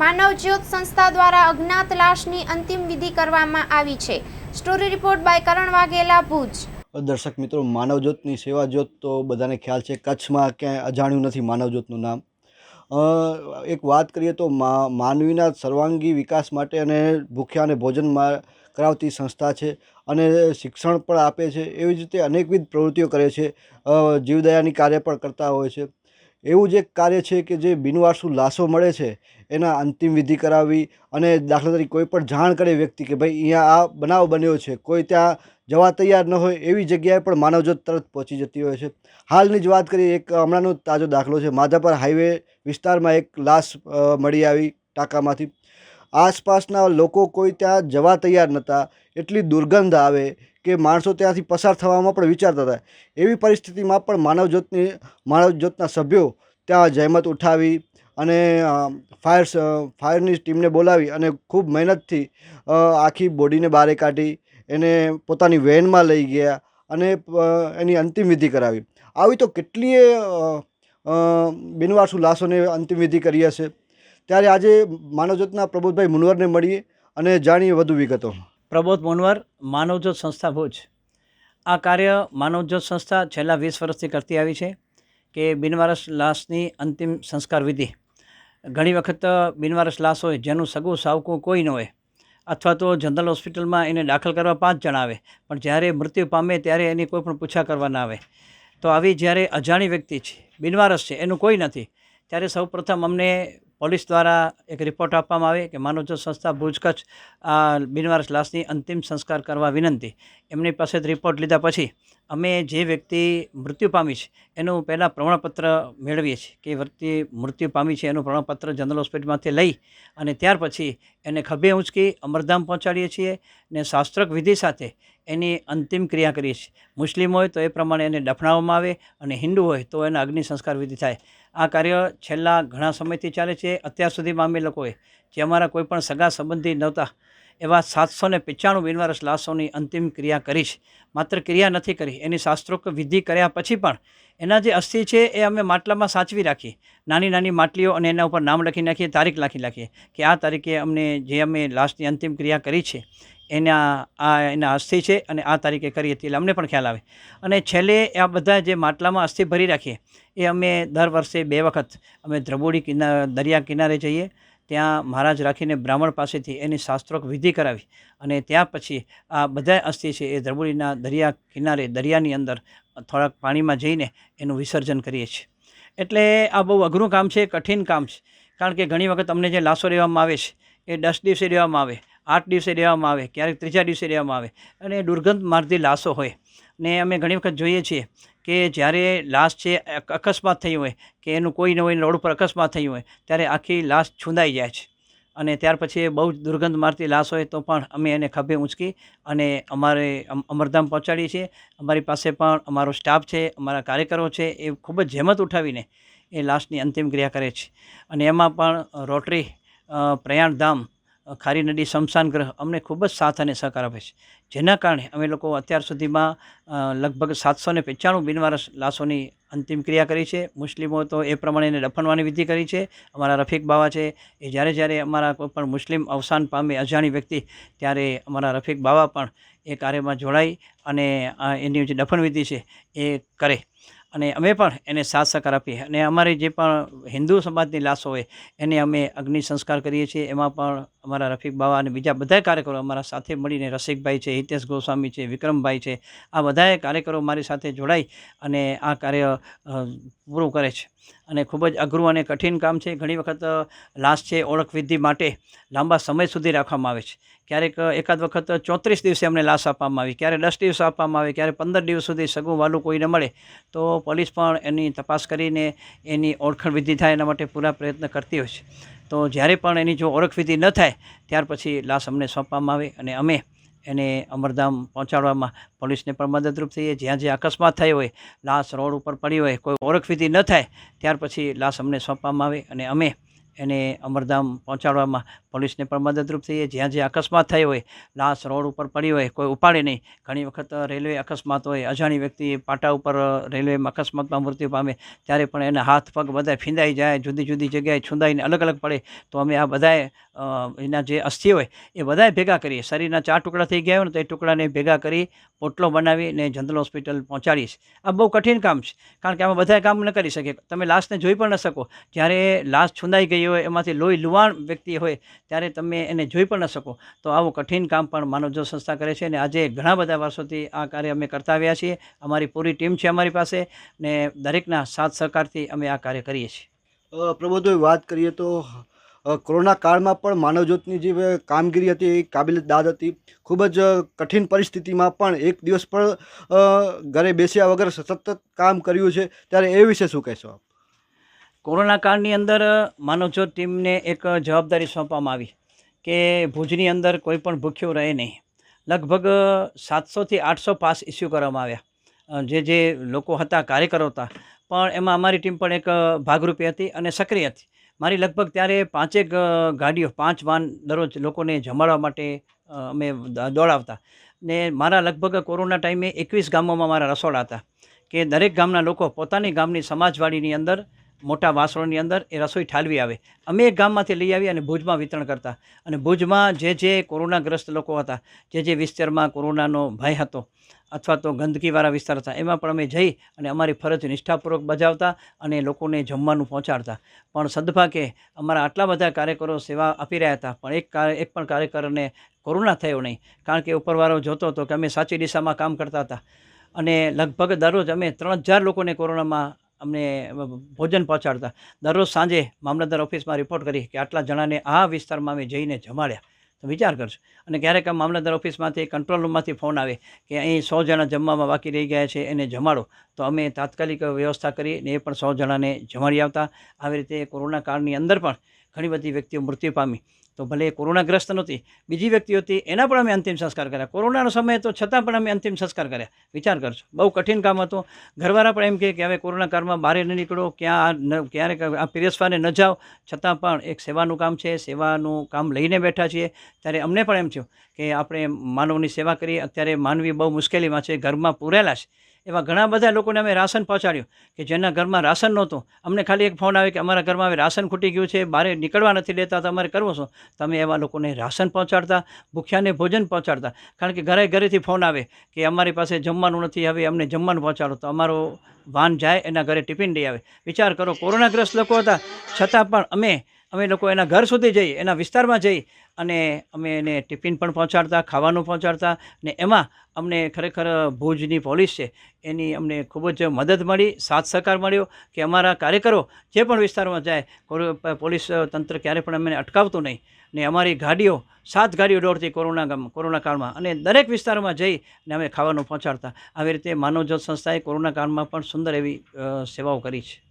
માનવ જ્યોત સંસ્થા દ્વારા અજ્ઞાત લાશની અંતિમ વિધિ કરવામાં આવી છે. Story report by Karan Vaghela, Bhuj. દર્શક મિત્રો, માનવજ્યોતની સેવા જ્યોત તો બધાને ખ્યાલ છે, કચ્છમાં ક્યાંય અજાણ્યું નથી માનવજ્યોતનું નામ. એક વાત કરીએ તો માનવીના સર્વાંગી વિકાસ માટે અને ભૂખ્યાને ભોજનમાં કરાવતી સંસ્થા છે અને શિક્ષણ પણ આપે છે. એવી જ રીતે અનેકવિધ પ્રવૃત્તિઓ કરે છે. જીવદયાની કાર્ય પણ કરતા હોય છે. એવું જ એક કાર્ય છે કે જે બિનવારસુ લાશો મળે છે, એના અંતિમ વિધિ કરાવવી અને દાખલા તરીકે કોઈ પણ જાણ કરે વ્યક્તિ કે ભાઈ અહીંયા આ બનાવ બન્યો છે, કોઈ ત્યાં જવા તૈયાર ન હોય એવી જગ્યાએ પણ માનવજ્યોત તરત પહોંચી જતી હોય છે. હાલની જ વાત કરીએ, એક હમણાંનો તાજો દાખલો છે. માધાપર હાઈવે વિસ્તારમાં એક લાશ મળી આવી ટાંકામાંથી. આસપાસના લોકો કોઈ ત્યાં જવા તૈયાર નહોતા. એટલી દુર્ગંધ આવે કે માણસો ત્યાંથી પસાર થવામાં પણ વિચારતા હતા. એવી પરિસ્થિતિમાં પણ માનવજ્યોતની માનવજ્યોતના સભ્યો ત્યાં જહેમત ઉઠાવી અને ફાયર ફાયરની ટીમને બોલાવી અને ખૂબ મહેનતથી આખી બોડીને બારે કાઢી એને પોતાની વેનમાં લઈ ગયા અને એની અંતિમ વિધિ કરાવી. આવી તો કેટલીય બિનવારસુ લાશોને અંતિમ વિધિ કરી હશે? ત્યારે આજે માનવજ્યોતના પ્રબોધભાઈ મુનવરને મળીએ અને જાણીએ વધુ વિગતો. પ્રબોધ મુનવર, માનવજ્યોત સંસ્થા ભુજ. આ કાર્ય માનવજ્યોત સંસ્થા છેલ્લા વીસ વર્ષથી કરતી આવી છે કે બિનવારસ લાશની અંતિમ સંસ્કાર વિધિ. ઘણી વખત બિનવારસ લાશ હોય, જેનું સગું સાવકું કોઈ ન હોય, અથવા તો જનરલ હોસ્પિટલમાં એને દાખલ કરવા પાંચ જણા આવે, પણ જ્યારે મૃત્યુ પામે ત્યારે એની કોઈ પણ પૂછા કરવા ના આવે. તો આવી જ્યારે અજાણી વ્યક્તિ છે, બિનવારસ છે, એનું કોઈ નથી, ત્યારે સૌપ્રથમ અમને પોલીસ દ્વારા એક રિપોર્ટ આપવામાં આવે કે માનવજો સંસ્થા ભુજ કચ્છ બિનવારસ લાશની અંતિમ સંસ્કાર કરવા વિનંતી. એમની પાસેથી રિપોર્ટ લીધા પછી અમે જે વ્યક્તિ મૃત્યુ પામી છે, એનું પહેલાં પ્રમાણપત્ર મેળવીએ છીએ કે વ્યક્તિ મૃત્યુ પામી છે એનું પ્રમાણપત્ર જનરલ હોસ્પિટલમાંથી લઈ અને ત્યાર પછી એને ખભે ઊંચકી અમરધામ પહોંચાડીએ છીએ ને શાસ્ત્રક વિધિ સાથે એની અંતિમ ક્રિયા કરીએ છીએ. મુસ્લિમ હોય તો એ પ્રમાણે એને દફનાવવામાં આવે અને હિન્દુ હોય તો એના અગ્નિ સંસ્કાર વિધિ થાય. આ કાર્ય છેલ્લા ઘણા સમયથી ચાલે છે. અત્યાર સુધીમાં અમે લોકોએ જે અમારા કોઈપણ સગા સંબંધી નહોતા એવા સાતસો ને પંચાણું બિનવારસ લાશોની અંતિમ ક્રિયા કરી છે. માત્ર ક્રિયા નથી કરી, એની શાસ્ત્રોક્ત વિધિ કર્યા પછી પણ. એના જે અસ્થિ છે એ અમે માટલામાં સાચવી રાખી નાની નાની માટલીઓ અને એના ઉપર નામ લખી નાખીએ, તારીખ લખી નાખીએ કે આ તારીખે અમને જે અમે લાશની અંતિમ ક્રિયા કરી છે, એના, આ એના અસ્થિ છે અને આ તારીખે કરી હતી એટલે અમને પણ ખ્યાલ આવે. અને છેલ્લે આ બધા જે માટલામાં અસ્થિ ભરી રાખીએ, એ અમે દર વર્ષે બે વખત, અમે દ્રબોડી કિના, દરિયા કિનારે જઈએ ત્યાં મહારાજ રાખીને બ્રાહ્મણ પાસેથી એની શાસ્ત્રોક્ત વિધિ કરાવી અને ત્યાં પછી આ બધા અસ્થિ છે એ દ્રબોડીના દરિયા કિનારે, દરિયાની અંદર થોડાક પાણીમાં જઈને એનું વિસર્જન કરીએ છીએ. એટલે આ બહુ અઘરું કામ છે, કઠિન કામ છે. કારણ કે ઘણી વખત અમને જે લાશો લેવામાં આવે છે, એ દસ દિવસે લેવામાં આવે, આઠ દિવસે લેવામાં આવે, ક્યારેક ત્રીજા દિવસે લેવામાં આવે અને દુર્ગંધ મારતી લાશો હોય. ને અમે ઘણી વખત જોઈએ છીએ કે જ્યારે લાશ છે અકસ્માત થઈ હોય, કે એનું કોઈ ન હોય, રોડ પર અકસ્માત થઈ હોય, ત્યારે આખી લાશ છૂંદાઈ જાય છે. અને ત્યાર પછી બહુ જ દુર્ગંધ મારતી લાશ હોય તો પણ અમે એને ખભે ઊંચકી અને અમારે અમ- અમરધામ પહોંચાડીએ છીએ. અમારી પાસે પણ અમારો સ્ટાફ છે, અમારા કાર્યકરો છે, એ ખૂબ જ જહેમત ઉઠાવીને એ લાશની અંતિમ ક્રિયા કરે છે. અને એમાં પણ રોટરી પ્રયાણધામ ખારી નદી શમશાન ગ્રહ અમને ખૂબ જ સાથ અને સહકાર આપે છે. જેના કારણે અમે લોકો અત્યાર સુધીમાં લગભગ સાતસો ને પંચાણું બિનવારસ લાશોની અંતિમ ક્રિયા કરી છે. મુસ્લિમો તો એ પ્રમાણે એને દફનવાની વિધિ કરી છે. અમારા રફીક બાવા છે. એ જ્યારે જ્યારે અમારા કોઈ પણ મુસ્લિમ અવસાન પામે અજાણી વ્યક્તિ, ત્યારે અમારા રફીક બાવા પણ એ કાર્યમાં જોડાઈ અને એની જે દફન વિધિ છે એ કરે. અને અમે પણ એને સાથ સહકાર આપીએ અને અમારી જે પણ હિન્દુ સમાજની લાશો હોય, એને અમે અગ્નિ સંસ્કાર કરીએ છીએ. એમાં પણ અમારા રફીક બાવા અને બીજા બધા કાર્યકરો અમારા સાથે મળીને, રસિકભાઈ છે, હિતેશ ગોસ્વામી છે, વિક્રમભાઈ છે, આ બધાએ કાર્યકરો મારી સાથે જોડાઈ અને આ કાર્ય પૂરું કરે છે. અને ખૂબ જ અઘરું અને કઠિન કામ છે. ઘણી વખત લાશ છે ઓળખવિધિ માટે લાંબા સમય સુધી રાખવામાં આવે છે. ક્યારેક એકાદ વખત ચોત્રીસ દિવસે અમને લાશ આપવામાં આવી. ક્યારે દસ દિવસ આપવામાં આવે, ક્યારે પંદર દિવસ સુધી સગું વાલું કોઈ ન મળે, તો પોલીસ પણ એની તપાસ કરીને એની ઓળખણ વિધિ થાય, એના માટે પૂરા પ્રયત્ન કરતી હોય છે. તો જ્યારે પણ એની જો ઓળખ વિધિ ન થાય, ત્યાર પછી લાશ અમને સોંપવામાં આવે અને અમે એને અમરધામ પહોંચાડવામાં પોલીસને પણ મદદરૂપ થઈએ. જ્યાં જ્યાં અકસ્માત થયો હોય, લાશ રોડ ઉપર પડી હોય, કોઈ ઓળખ વિધિ ન થાય, ત્યાર પછી લાશ અમને સોંપવામાં આવે અને અમે એને અમરધામ પહોંચાડવામાં પોલીસને પણ મદદરૂપ થઈએ. જ્યાં જ્યાં અકસ્માત થઈ હોય, લાશ રોડ ઉપર પડી હોય, કોઈ ઉપાડે નહીં. ઘણી વખત રેલવે અકસ્માત હોય, અજાણી વ્યક્તિ પાટા ઉપર રેલવેમાં અકસ્માતમાં મૃત્યુ પામે, ત્યારે પણ એના હાથ પગ બધા ફીંદાઈ જાય, જુદી જુદી જગ્યાએ છૂંદાઈને અલગ અલગ પડે. તો અમે આ બધાએ એના જે અસ્થિ હોય, એ બધાએ ભેગા કરીએ. શરીરના ચાર ટુકડા થઈ ગયા હોય ને, તો એ ટુકડાને ભેગા કરી પોટલો બનાવીને જનરલ હોસ્પિટલ પહોંચાડીશ. આ બહુ કઠિન કામ છે. કારણ કે આમાં બધા કામ ન કરી શકે. તમે લાશને જોઈ પણ ન શકો. જ્યારે લાશ છુંદાઈ ગઈ હોય, એમાંથી લોહી લુવાણ વ્યક્તિ હોય ત્યારે તમે એને જોઈ પણ ન શકો. તો આવું કઠિન કામ પણ માનવજો સંસ્થા કરે છે અને આજે ઘણા બધા વર્ષોથી આ કાર્ય અમે કરતા આવ્યા છીએ. અમારી પૂરી ટીમ છે અમારી પાસે ને દરેકના સાથ સહકારથી અમે આ કાર્ય કરીએ છીએ. પ્રબોધભાઈ વાત કરીએ તો કોરોના કાળમાં પણ માનવજ્યોતની જે કામગીરી હતી, એ કાબિલ દાદ હતી. ખૂબ જ કઠિન પરિસ્થિતિમાં પણ એક દિવસ પણ ઘરે બેસ્યા વગર સતત કામ કર્યું છે. ત્યારે એ વિશે શું કહેશો આપ? કોરોના કાળની અંદર માનવજ્યોત ટીમને એક જવાબદારી સોંપવામાં આવી કે ભુજની અંદર કોઈ પણ ભૂખ્યું રહે નહીં. લગભગ સાતસોથી આઠસો પાસ ઇસ્યુ કરવામાં આવ્યા. જે જે લોકો હતા, કાર્યકરો હતા, પણ એમાં અમારી ટીમ પણ એક ભાગરૂપી હતી અને સક્રિય હતી. મારી લગભગ ત્યારે પાંચેક ગાડીઓ, પાંચ વાન દરરોજ લોકોને જમાડવા માટે અમે દોડાવતા. ને મારા લગભગ કોરોના ટાઈમે એકવીસ ગામોમાં મારા રસોડા હતા કે દરેક ગામના લોકો પોતાની ગામની સમાજવાડીની અંદર મોટા વાસણોની અંદર એ રસોઈ ઠાલવી આવે. અમે એક ગામમાંથી લઈ આવી અને ભુજમાં વિતરણ કરતા. અને ભુજમાં જે જે કોરોનાગ્રસ્ત લોકો હતા, જે જે વિસ્તારમાં કોરોનાનો ભય હતો, અથવા તો ગંદકીવાળા વિસ્તાર હતા, એમાં પણ અમે જઈ અને અમારી ફરજ નિષ્ઠાપૂર્વક બજાવતા અને લોકોને જમવાનું પહોંચાડતા. પણ સદભાગે અમારા આટલા બધા કાર્યકરો સેવા આપી રહ્યા હતા, પણ એક એક પણ કાર્યકરને કોરોના થયો નહીં. કારણ કે ઉપરવાળો જોતો હતો કે અમે સાચી દિશામાં કામ કરતા હતા. અને લગભગ દરરોજ અમે ત્રણ હજાર લોકોને કોરોનામાં અમને ભોજન પહોંચાડતા. દરરોજ સાંજે મામલતદાર ઓફિસમાં રિપોર્ટ કરી કે આટલા જણાને આ વિસ્તારમાં અમે જઈને જમાડ્યા. તો વિચાર કરશો અને ક્યારેક મામલતદાર ઓફિસમાંથી કંટ્રોલ રૂમમાંથી ફોન આવે કે અહીં સો જણા જમવામાં બાકી રહી ગયા છે, એને જમાડો. તો અમે તાત્કાલિક વ્યવસ્થા કરી ને એ પણ સો જણાને જમાડી આવતા. આવી રીતે કોરોના કાળની અંદર પણ ઘણી બધી વ્યક્તિઓ મૃત્યુ પામી. તો ભલે કોરોનાગ્રસ્ત નહોતી, બીજી વ્યક્તિઓ હતી, એના પણ અમે અંતિમ સંસ્કાર કર્યા. કોરોનાનો સમય તો છતાં પણ અમે અંતિમ સંસ્કાર કર્યા. વિચાર કરજો. બહુ કઠિન કામ હતું. ઘરવાળા પણ એમ કહે કે, હવે કોરોના કાળમાં બહાર ન નીકળો, ક્યાં ક્યારેક આ પીરસવાને ન જાઓ. છતાં પણ એક સેવાનું કામ છે, સેવાનું કામ લઈને બેઠા છીએ. ત્યારે અમને પણ એમ થયું કે, આપણે માનવની સેવા કરીએ. અત્યારે માનવી બહુ મુશ્કેલીમાં છે, ઘરમાં પૂરેલા છે. એવા ઘણા બધા લોકોને અમે રાશન પહોંચાડ્યું કે જેના ઘરમાં રાશન નહોતું. અમને ખાલી એક ફોન આવે કે અમારા ઘરમાં હવે રાશન ખૂટી ગયું છે બહાર નીકળવા નથી દેતા તમારે કરવો શું? તમે એવા લોકોને રાશન પહોંચાડતા, ભૂખ્યાને ભોજન પહોંચાડતા. કારણ કે ઘરે ઘરેથી ફોન આવે કે અમારી પાસે જમવાનું નથી, હવે અમને જમવાનું પહોંચાડો. તો અમારો વાન જાય, એના ઘરે ટિફિન લઈ આવે. વિચાર કરો, કોરોનાગ્રસ્ત લોકો હતા. છતાં પણ અમે અમે લોકો એના ઘર સુધી જઈ, એના વિસ્તારમાં જઈ અને અમે એને ટિફિન પણ પહોંચાડતા, ખાવાનું પહોંચાડતા ને એમાં અમને ખરેખર ભુજની પોલીસ છે, એની અમને ખૂબ જ મદદ મળી, સાથ સહકાર મળ્યો કે અમારા કાર્યકરો જે પણ વિસ્તારમાં જાય પોલીસ તંત્ર ક્યારે પણ અમને અટકાવતું નહીં ને અમારી ગાડીઓ, સાત ગાડીઓ દોડતી કોરોના કોરોના કાળમાં અને દરેક વિસ્તારમાં જઈ ને અમે ખાવાનું પહોંચાડતા. આવી રીતે માનવજ્યોત સંસ્થાએ કોરોના કાળમાં પણ સુંદર એવી સેવાઓ કરી છે.